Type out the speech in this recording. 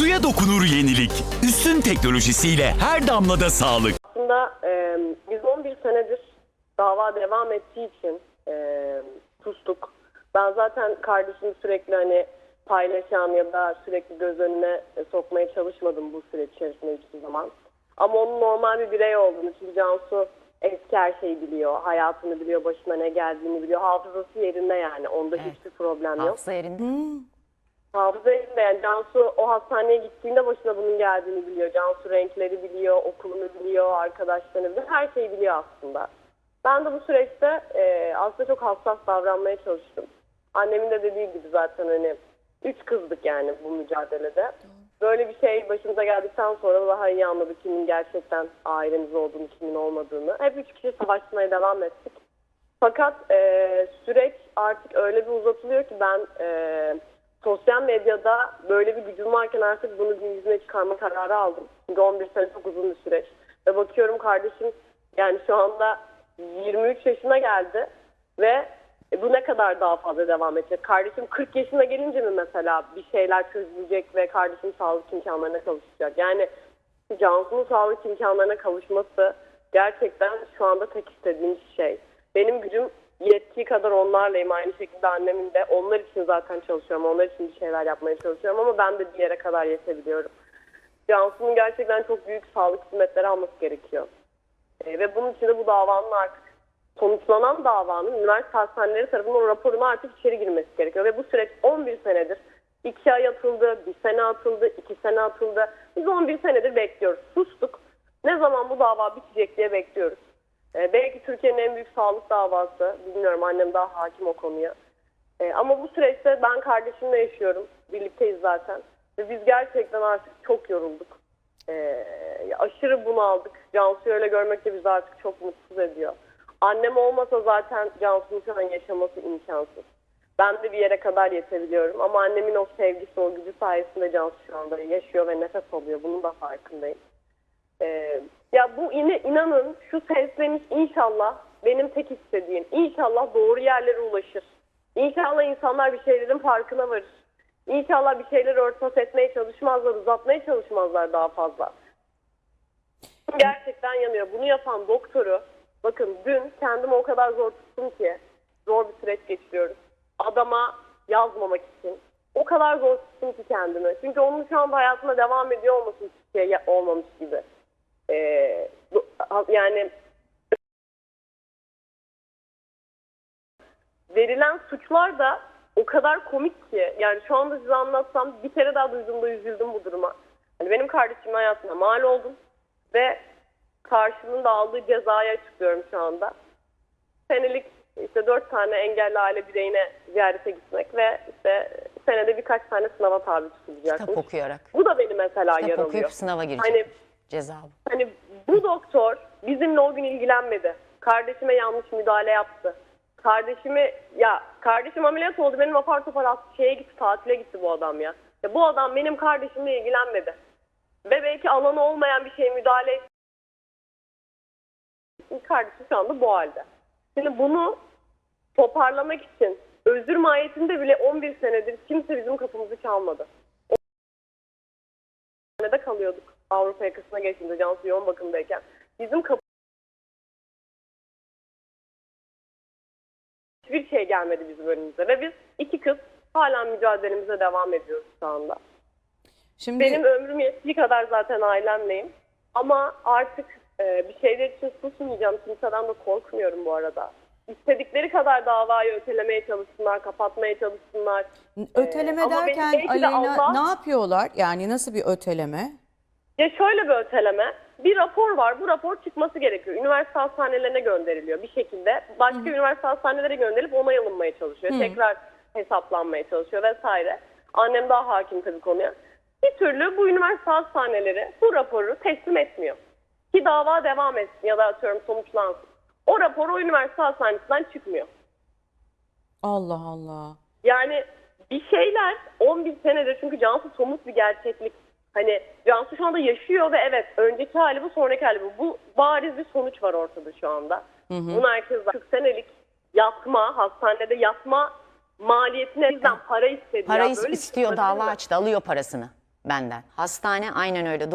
Suya dokunur yenilik. Üstün teknolojisiyle her damlada sağlık. Aslında e, biz 11 senedir dava devam ettiği için e, sustuk. Ben zaten kardeşimi sürekli hani paylaşan ya da sürekli göz önüne e, sokmaya çalışmadım bu süreç içerisinde hiçbir zaman. Ama onun normal bir birey olduğunu çünkü Cansu eski her şeyi biliyor, hayatını biliyor, başına ne geldiğini biliyor. Hafızası yerinde yani. Onda Evet. hiçbir problem yok. Hafıza yerinde. Hafıza yani Cansu o hastaneye gittiğinde başına bunun geldiğini biliyor. Cansu renkleri biliyor, okulunu biliyor, arkadaşlarını biliyor. Her şeyi biliyor aslında. Ben de bu süreçte e, aslında çok hassas davranmaya çalıştım. Annemin de dediği gibi zaten hani üç kızdık yani bu mücadelede. Böyle bir şey başımıza geldikten sonra daha iyi anladık kimin gerçekten ailemiz olduğunu, kimin olmadığını. Hep üç kişi savaşmaya devam ettik. Fakat e, süreç artık öyle bir uzatılıyor ki ben e, sosyal medyada böyle bir gücüm varken artık bunu gün yüzüne çıkarma kararı aldım. Çünkü 11 sene çok uzun bir süreç. Ve bakıyorum kardeşim yani şu anda 23 yaşına geldi ve bu ne kadar daha fazla devam edecek? Kardeşim 40 yaşına gelince mi mesela bir şeyler çözülecek ve kardeşim sağlık imkanlarına kavuşacak? Yani Cansu'nun sağlık imkanlarına kavuşması gerçekten şu anda tek istediğim şey. Benim gücüm yettiği kadar onlarlayım. Aynı şekilde annemin de. Onlar için zaten çalışıyorum. Onlar için bir şeyler yapmaya çalışıyorum ama ben de bir yere kadar yetebiliyorum. Cansu'nun gerçekten çok büyük sağlık hizmetleri alması gerekiyor. E, ve bunun için de bu davanın artık sonuçlanan davanın üniversite hastaneleri tarafından raporuna artık içeri girmesi gerekiyor. Ve bu süreç 11 senedir. 2 ay atıldı, 1 sene atıldı, 2 sene atıldı. Biz 11 senedir bekliyoruz. Sustuk. Ne zaman bu dava bitecek diye bekliyoruz. E, belki Türkiye'nin en büyük sağlık davası. Bilmiyorum annem daha hakim o konuya. E, ama bu süreçte ben kardeşimle yaşıyorum. Birlikteyiz zaten. Ve biz gerçekten artık çok yorulduk. E, aşırı bunaldık. Cansu'yu öyle görmek de bizi artık çok mutsuz ediyor. Annem olmasa zaten Cansu'nun şu an yaşaması imkansız. Ben de bir yere kadar yetebiliyorum. Ama annemin o sevgisi, o gücü sayesinde Cansu şu anda yaşıyor ve nefes alıyor. Bunun da farkındayım. Ee, ya bu ine, inanın şu sesleniş inşallah benim tek istediğim. İnşallah doğru yerlere ulaşır. İnşallah insanlar bir şeylerin farkına varır. İnşallah bir şeyleri örtbas etmeye çalışmazlar, uzatmaya çalışmazlar daha fazla. Gerçekten yanıyor. Bunu yapan doktoru, bakın dün kendimi o kadar zor tuttum ki, zor bir süreç geçiriyoruz. Adama yazmamak için. O kadar zor tuttum ki kendimi. Çünkü onun şu anda hayatına devam ediyor olması hiçbir şey olmamış gibi. Ee, bu- yani verilen suçlar da o kadar komik ki. Yani şu anda size anlatsam bir kere daha duyduğumda üzüldüm bu duruma. Hani benim kardeşimin hayatına mal oldum ve karşılığında aldığı cezayı açıklıyorum şu anda. Senelik işte dört tane engelli aile bireyine ziyarete gitmek ve işte senede birkaç tane sınava tabi tutulacak. Kitap okuyarak. Bu da beni mesela Kitap yaralıyor. okuyup sınava girecek. Hani Ceza bu. Hani bu doktor bizimle o gün ilgilenmedi. Kardeşime yanlış müdahale yaptı. Kardeşimi ya kardeşim ameliyat oldu benim apar topar at- şeye gitti tatile gitti bu adam ya. ya. Bu adam benim kardeşimle ilgilenmedi. Ve belki alanı olmayan bir şeye müdahale etti. Kardeşim şu anda bu halde. Şimdi bunu toparlamak için özür mahiyetinde bile 11 senedir kimse bizim kapımızı çalmadı. Avrupa yakasına geçtiğimde Cansu yoğun bakımdayken. Bizim kapı hiçbir şey gelmedi bizim önümüze. Ve biz iki kız hala mücadelemize devam ediyoruz şu anda. Şimdi Benim ömrüm yettiği kadar zaten ailemleyim. Ama artık e, bir şeyler için susmayacağım. Kimseden de korkmuyorum bu arada. İstedikleri kadar davayı ötelemeye çalışsınlar, kapatmaya çalışsınlar. öteleme Ee, derken de Aleyna Allah- ne yapıyorlar? Yani nasıl bir öteleme? Ya şöyle bir öteleme. Bir rapor var. Bu rapor çıkması gerekiyor. Üniversite hastanelerine gönderiliyor bir şekilde. Başka üniversite hastanelere gönderilip onay alınmaya çalışıyor. Tekrar hesaplanmaya çalışıyor vesaire. Annem daha hakim tabii konuya. Bir türlü bu üniversite hastaneleri bu raporu teslim etmiyor. Ki dava devam etsin ya da atıyorum sonuçlansın. O rapor o üniversite hastanesinden çıkmıyor. Allah Allah. Yani bir şeyler 11 senedir çünkü Cansu somut bir gerçeklik. Hani Cansu şu anda yaşıyor ve evet önceki hali bu sonraki hali bu. Bu bariz bir sonuç var ortada şu anda. Bunu herkes 40 senelik yatma, hastanede yatma maliyetine bizden para istedi. Para ya. is- Böyle istiyor dava açtı alıyor parasını. benden. Hastane aynen öyle.